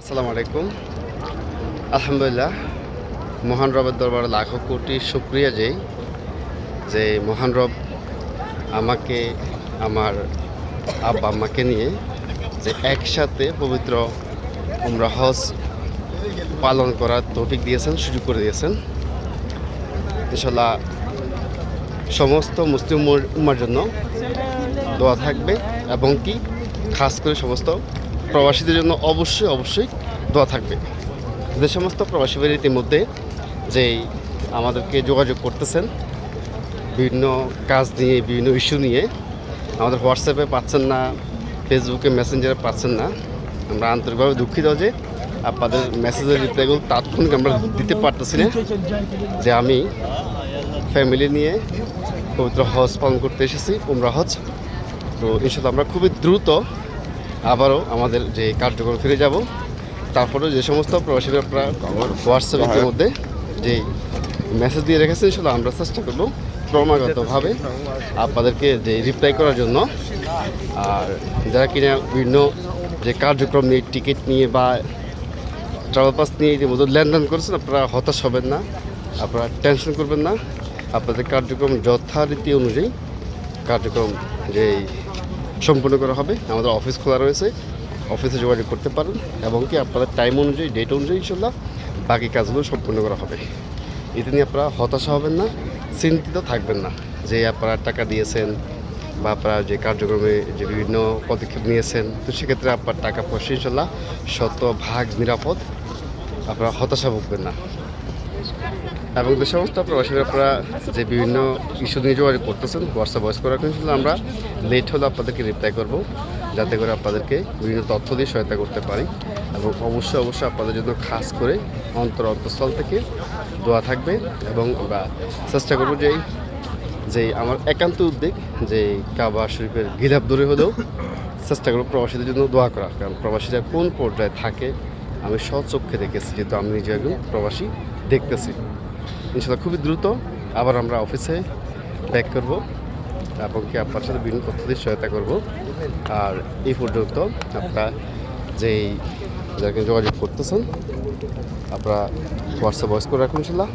আসসালামু আলাইকুম। আলহামদুলিল্লাহ, মহান রবের দরবার লাখো কোটি শুক্রিয়া যেই যে মহান রব আমাকে, আমার আব্বা আম্মাকে নিয়ে যে একসাথে পবিত্র উমরা হজ পালন করার তৌফিক দিয়েছেন, সুযোগ করে দিয়েছেন। ইনশাল্লাহ সমস্ত মুসলিম উম্মার জন্য দোয়া থাকবে এবং কি, খাস করে সমস্ত প্রবাসীদের জন্য অবশ্যই অবশ্যই দোয়া থাকবে। যে সমস্ত প্রবাসী ভাইয়ের ইতিমধ্যে যেই আমাদেরকে যোগাযোগ করতেছেন, বিভিন্ন কাজ নিয়ে, বিভিন্ন ইস্যু নিয়ে, আমাদের হোয়াটসঅ্যাপে পাচ্ছেন না ফেসবুকে মেসেঞ্জারে পাচ্ছেন না, আমরা আন্তরিকভাবে দুঃখিত যে আপনাদের মেসেজের রিপ্লাইগুলো তাৎক্ষণিক আমরা দিতে পারতেছি না, যে আমি ফ্যামিলি নিয়ে পবিত্র হজ পালন করতে এসেছি, উমরা হজ। তো ইনশাল্লাহ আমরা খুবই দ্রুত আবারও আমাদের যে কার্যক্রম ফিরে যাব। তারপরে যে সমস্ত প্রবাসীরা আপনারা হোয়াটসঅ্যাপের মধ্যে যে মেসেজ দিয়ে রেখেছেন সেটা আমরা চেষ্টা করব ক্রমাগতভাবে আপনাদেরকে যে রিপ্লাই করার জন্য। আর যারা কিনা বিভিন্ন যে কার্যক্রম নিয়ে টিকিট নিয়ে বা ট্রাভেল পাস নিয়ে ইতিমধ্যে লেনদেন করেছেন আপনারা হতাশ হবেন না। আপনারা টেনশন করবেন না। আপনাদের কার্যক্রম যথারীতি অনুযায়ী কার্যক্রম যে সম্পূর্ণ করা হবে। আমাদের অফিস খোলা রয়েছে। অফিসে যোগাযোগ করতে পারেন এবং কি আপনাদের টাইম অনুযায়ী ডেট অনুযায়ী ইনশাল্লাহ বাকি কাজগুলো সম্পূর্ণ করা হবে। এতে নিয়ে আপনারা হতাশা হবেন না, চিন্তিত থাকবেন না যে আপনারা টাকা দিয়েছেন বা আপনারা যে কার্যক্রমে যে বিভিন্ন পদক্ষেপ নিয়েছেন, তো সেক্ষেত্রে আপনার টাকা পয়সা ইনশাল্লাহ শত ভাগ নিরাপদ। আপনারা হতাশা ভুগবেন না। এবং যে সমস্ত প্রবাসীরা আপনারা যে বিভিন্ন ইস্যু নিয়ে যোগাযোগ করতেছেন হোয়াটসঅ্যাপ ভয়েস করার কিন্তু আমরা লেট হলে আপনাদেরকে রিপ্লাই করব, যাতে করে আপনাদেরকে বিভিন্ন তথ্য দিয়ে সহায়তা করতে পারি। এবং অবশ্যই অবশ্যই আপনাদের জন্য খাস করে অন্তর অন্তঃস্থল থেকে দোয়া থাকবে এবং আমরা চেষ্টা করব যে যে আমার একান্ত উদ্বেগ, যে কাবা শরীফের গিলাপ দূরে হলেও চেষ্টা করব প্রবাসীদের জন্য দোয়া করা। কারণ প্রবাসীরা কোন পর্যায়ে থাকে, আমি চোখে দেখেছি, যেহেতু আমি নিজে একজন প্রবাসী দেখতেছি। ইনশাল্লাহ খুবই দ্রুত আবার আমরা অফিসে ব্যাক করব। এবং কি আপনার সাথে বিভিন্ন তথ্য দিয়ে সহায়তা করব। আর এই পর্যন্ত আপনারা যেই যাকে যোগাযোগ করতেছেন, আপনারা হোয়াটসঅ্যাপ ভয়েস করে রাখুন ইনশাল্লাহ।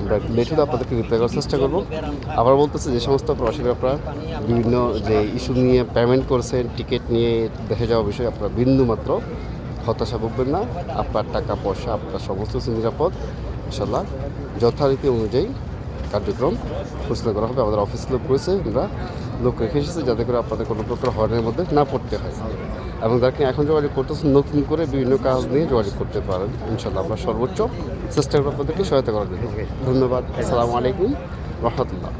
আমরা লেট আপনাদেরকে রিপ্লাই করার চেষ্টা করব। আবার বলতেছে যে সমস্ত প্রবাসীরা আপনারা বিভিন্ন যে ইস্যু নিয়ে পেমেন্ট করছেন টিকিট নিয়ে দেখে যাওয়া বিষয়ে আপনারা বিন্দু মাত্র হতাশা ভুগবেন না। আপনার টাকা, পয়সা, আপনার সমস্ত কিছু নিরাপদ ইনশাল্লাহ যথারীতি অনুযায়ী কার্যক্রম পরিচালনা করা হবে। আমাদের অফিস লোক রয়েছে, আমরা লোক রেখে এসেছি যাতে করে আপনাদের কোনো প্রকার হর্নের মধ্যে না পড়তে হয়। এবং তাকে এখন যোগাযোগ করতেছেন, নতুন করে বিভিন্ন কাজ নিয়ে যোগাযোগ করতে পারেন। ইনশাল্লাহ আমরা সর্বোচ্চ চেষ্টা করব আপনাদেরকে সহায়তা করার জন্য। ধন্যবাদ। আসসালামু আলাইকুম। রহমতুল্লাহ।